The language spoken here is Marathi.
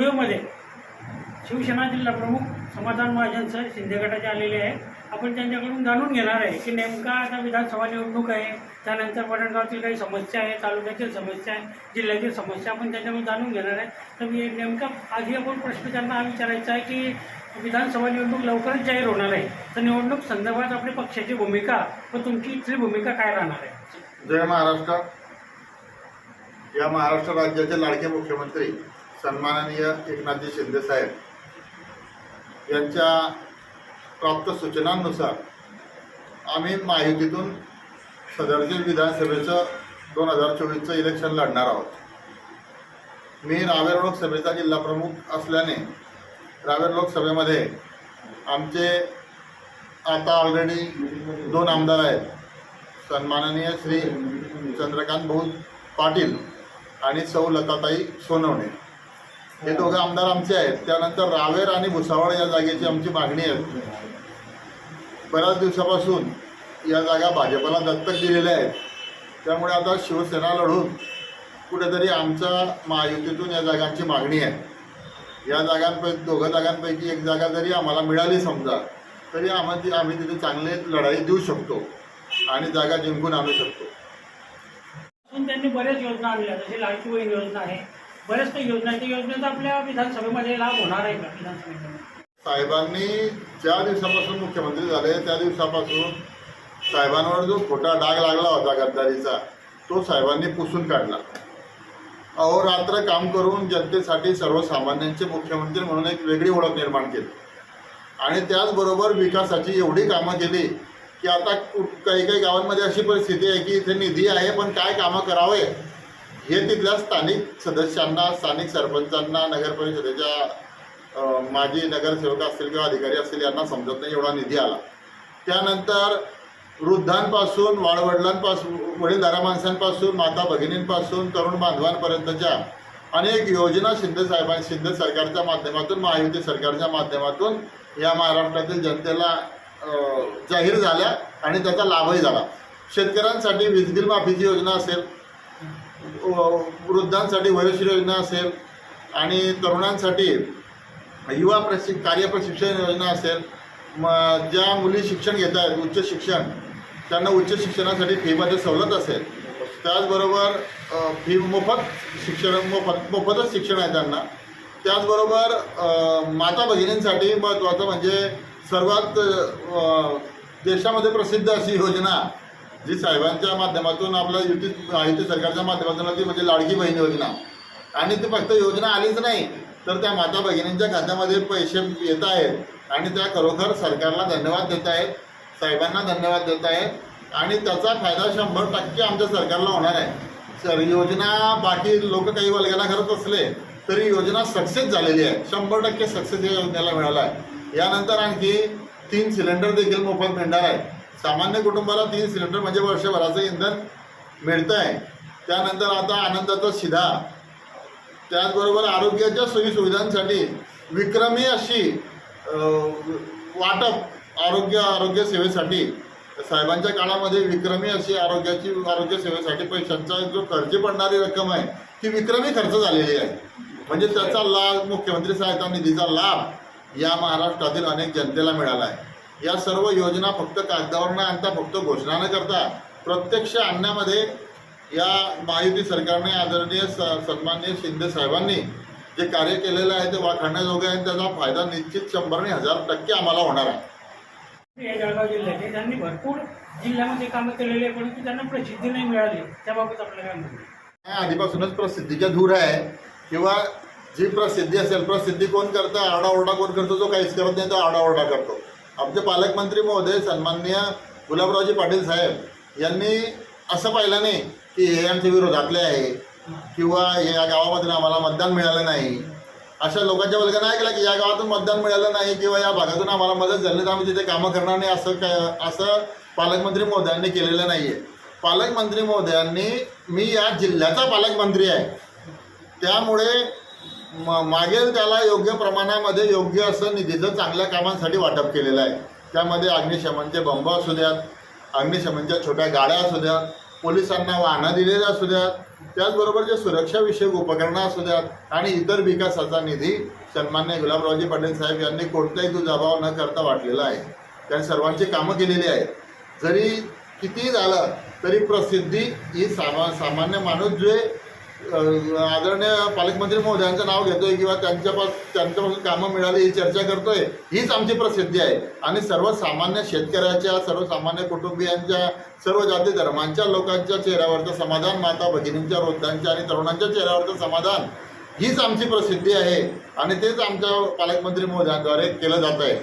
स्टुडिओमध्ये शिवसेना जिल्हा प्रमुख समाधान महाजन सर शिंदे गटाचे आलेले आहे आपण त्यांच्याकडून जाणून घेणार आहे की नेमका आता विधानसभा निवडणूक आहे. त्यानंतर वडणगावतील काही समस्या आहे तालुक्यातील समस्या आहे जिल्ह्यातील समस्या आपण त्याच्यामध्ये जाणून घेणार आहे. तर मी नेमका आधी आपण प्रश्न त्यांना हा विचारायचा आहे की विधानसभा निवडणूक लवकरच जाहीर होणार आहे. तर निवडणूक संदर्भात आपली पक्षाची भूमिका व तुमची इथली भूमिका काय राहणार आहे? जय महाराष्ट्र. या महाराष्ट्र राज्याचे लाडके मुख्यमंत्री सन्माननीय एकनाथजी शिंदे साहेब यांच्या प्राप्त सूचनांनुसार आम्ही माहितीतून सदरचे विधानसभेचं दोन हजार चोवीसचं इलेक्शन लढणार आहोत. मी रावेर लोकसभेचा जिल्हा प्रमुख असल्याने रावेर लोकसभेमध्ये आमचे आता ऑलरेडी दोन आमदार आहेत. सन्माननीय श्री चंद्रकांत भाऊ पाटील आणि सौ लताताई सोनवणे. हे दोघं आमदार आमचे आहेत. त्यानंतर रावेर आणि भुसावळ या जागेची आमची मागणी आहे. बऱ्याच दिवसापासून या जागा भाजपला दत्तक दिलेल्या आहेत. त्यामुळे आता शिवसेना लढून कुठेतरी आमच्या महायुतीतून या जागांची मागणी आहे. या जागांपैकी दोघं जागांपैकी एक जागा जरी आम्हाला मिळाली समजा तरी आम्हाला आम्ही तिथे चांगले लढाई देऊ शकतो आणि जागा जिंकून आणू शकतो. त्यांनी बऱ्याच योजना आणल्या जसे लाडकी योजना आहे बऱ्याच काही योजना आहेत त्या योजनेचा आपल्या विधानसभेमध्ये लाभ होणार आहे का विधानसभेमध्ये. साहेबांनी ज्या दिवसापासून मुख्यमंत्री झाले त्या दिवसापासून साहेबांवर जो खोटा डाग लागला होता गद्दारीचा तो साहेबांनी पुसून काढला. अहोरात्र काम करून जनतेसाठी सर्वसामान्यांचे मुख्यमंत्री म्हणून एक वेगळी ओळख निर्माण केली. आणि त्याचबरोबर विकासाची एवढी कामं केली की आता काही काही गावांमध्ये अशी परिस्थिती आहे की इथे निधी आहे पण काय कामं करावे? हे तिथल्या स्थानिक सदस्यांना स्थानिक सरपंचांना नगर परिषदेच्या माजी नगरसेवक असतील किंवा अधिकारी असतील यांना समजत नाही एवढा निधी आला. त्यानंतर वृद्धांपासून वाडवडिलांपासून वडीलधारा माणसांपासून माता भगिनींपासून तरुण बांधवांपर्यंतच्या अनेक योजना शिंदे साहेबां शिंदे सरकारच्या माध्यमातून महायुती सरकारच्या माध्यमातून या महाराष्ट्रातील जनतेला जाहीर झाल्या आणि त्याचा लाभही झाला. शेतकऱ्यांसाठी वीज बिल माफीची योजना असेल वृद्धांसाठी वयोश्री योजना असेल आणि तरुणांसाठी युवा प्रशिक कार्य प्रशिक्षण योजना असेल म ज्या मुली शिक्षण घेत आहेत उच्च शिक्षण त्यांना उच्च शिक्षणासाठी फीमध्ये सवलत असेल. त्याचबरोबर फी मोफत शिक्षण मोफत मोफतच शिक्षण आहे त्यांना. त्याचबरोबर माता भगिनींसाठी महत्त्वाचं म्हणजे सर्वात देशामध्ये प्रसिद्ध अशी योजना जी साहेबांच्या माध्यमातून आपल्या युती युती सरकारच्या माध्यमातून ती म्हणजे लाडकी बहीण योजना. आणि ती फक्त योजना आलीच नाही तर त्या माता भगिनींच्या खात्यामध्ये पैसे येत आहेत. आणि त्या खरोखर सरकारला धन्यवाद देत आहेत साहेबांना धन्यवाद देत आहेत. आणि त्याचा फायदा शंभर टक्के आमच्या सरकारला होणार आहे. सर योजना बाकी लोक काही वल्गना करत असले तरी योजना सक्सेस झालेली आहे. शंभर टक्के सक्सेस या योजनेला मिळाला आहे. यानंतर आणखी तीन सिलेंडर देखील मोफत मिळणार आहे सामान्य कुटुंबाला तीन सिलेंडर म्हणजे वर्षभराचं इंधन मिळतं आहे त्यानंतर आता आनंदाचा शिधा. त्याचबरोबर आरोग्याच्या सोयीसुविधांसाठी विक्रमी अशी वाटप आरोग्य आरोग्य सेवेसाठी साहेबांच्या काळामध्ये विक्रमी अशी आरोग्याची आरोग्य सेवेसाठी पैशांचा जो खर्च पडणारी रक्कम आहे ती विक्रमी खर्च झालेली आहे. म्हणजे त्याचा लाभ मुख्यमंत्री सहायता निधीचा लाभ या महाराष्ट्रातील अनेक जनतेला मिळाला आहे. या सर्व योजना फक्त कागदावर न आणता फक्त घोषणा न करता प्रत्यक्ष आणण्यामध्ये या महायुती सरकारने आदरणीय स सन्माननीय शिंदे साहेबांनी जे कार्य केलेलं आहे ते वाखाणण्याजोगं आहे आणि त्याचा फायदा निश्चित शंभर आणि हजार टक्के आम्हाला होणार आहे. या जळगाव जिल्ह्याचे त्यांनी भरपूर जिल्ह्यामध्ये कामं केलेली आहे परंतु त्यांना प्रसिद्धी नाही मिळाली त्याबाबत आपल्याला काय आधीपासूनच प्रसिद्धीच्या धूर आहे किंवा जी प्रसिद्धी असेल प्रसिद्धी कोण करतं आरडाओरडा कोण करतो जो काहीच करत नाही तो आरडाओरडा करतो. आमचे पालकमंत्री महोदय सन्माननीय गुलाबरावजी पाटील साहेब यांनी असं पाहिलं नाही की हे आमच्या विरोधातले आहे किंवा या गावामधून आम्हाला मतदान मिळालं नाही. अशा लोकांच्या वल्गना ऐकलं की या गावातून मतदान मिळालं नाही किंवा या भागातून आम्हाला मदत झाली तर आम्ही तिथे कामं करणार नाही असं काय असं पालकमंत्री महोदयांनी केलेलं नाही आहे पालकमंत्री महोदयांनी मी या जिल्ह्याचा पालकमंत्री आहे. त्यामुळे म मागेल त्याला योग्य प्रमाणामध्ये योग्य असं निधीचं चांगल्या कामांसाठी वाटप केलेलं आहे. त्यामध्ये अग्निशमनचे बंब असू द्यात अग्निशमनच्या छोट्या गाड्या असू द्यात पोलिसांना वाहनं दिलेली असू द्यात त्याचबरोबर जे सुरक्षाविषयक उपकरणं असू द्यात आणि इतर विकासाचा निधी सन्मान्य गुलाबरावजी पाटील साहेब यांनी कोणताही दुजाभाव न करता वाटलेला आहे. त्यांनी सर्वांची कामं केलेली आहेत. जरी कितीही झालं तरी प्रसिद्धी ही सामा सामान्य माणूस जे आदरणीय पालकमंत्री महोदयांचं नाव घेतोय किंवा त्यांच्यापास त्यांच्यापासून कामं मिळाली ही चर्चा करतोय हीच आमची प्रसिद्धी आहे. आणि सर्वसामान्य शेतकऱ्याच्या सर्वसामान्य कुटुंबियांच्या सर्व जाती धर्मांच्या लोकांच्या चेहऱ्यावरचं समाधान माता भगिनींच्या वृद्धांच्या आणि तरुणांच्या चेहऱ्यावरचं समाधान हीच आमची प्रसिद्धी आहे. आणि तेच आमच्या पालकमंत्री महोदयांद्वारे केलं जात आहे